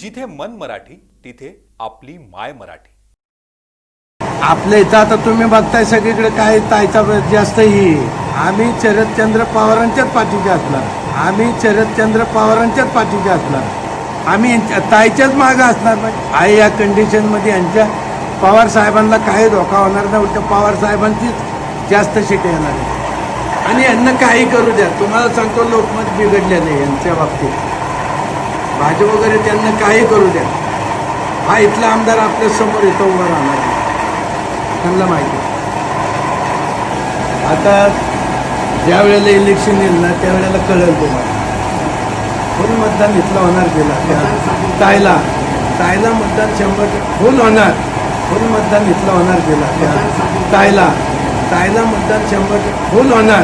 जिथे मन मराठी तिथे आपली माय मराठी. आपल्या इथं आता तुम्ही बघताय सगळीकडे काय तायचा जास्त ही. आम्ही शरदचंद्र पवारांच्याच पाठीचे असणार. आम्ही शरदचंद्र पवारांच्याच पाठीचे असणार. आम्ही ताईच्याच मागं असणार नाही आहे या कंडिशनमध्ये यांच्या पवार साहेबांना काही धोका होणार नाही. उलट पवार साहेबांचीच जास्त शिटे येणार आणि यांना काही करू द्या. तुम्हाला सांगतो लोकमत बिघडले नाही यांच्या बाबतीत. भाजप वगैरे त्यांना काही करू द्या. हा इथला आमदार आपल्यासमोर इथं उभा राहणार आहे. त्यांना माहिती आहे. आता ज्या वेळेला इलेक्शन येईल ना त्यावेळेला कळेल तुम्हाला. फुल मतदान इथलं होणार गेला? त्या तायला. तायला मतदान शंभर फुल होणार. फुल मतदान इथलं होणार गेला. त्या तायला. तायला मतदान शंभर फुल होणार.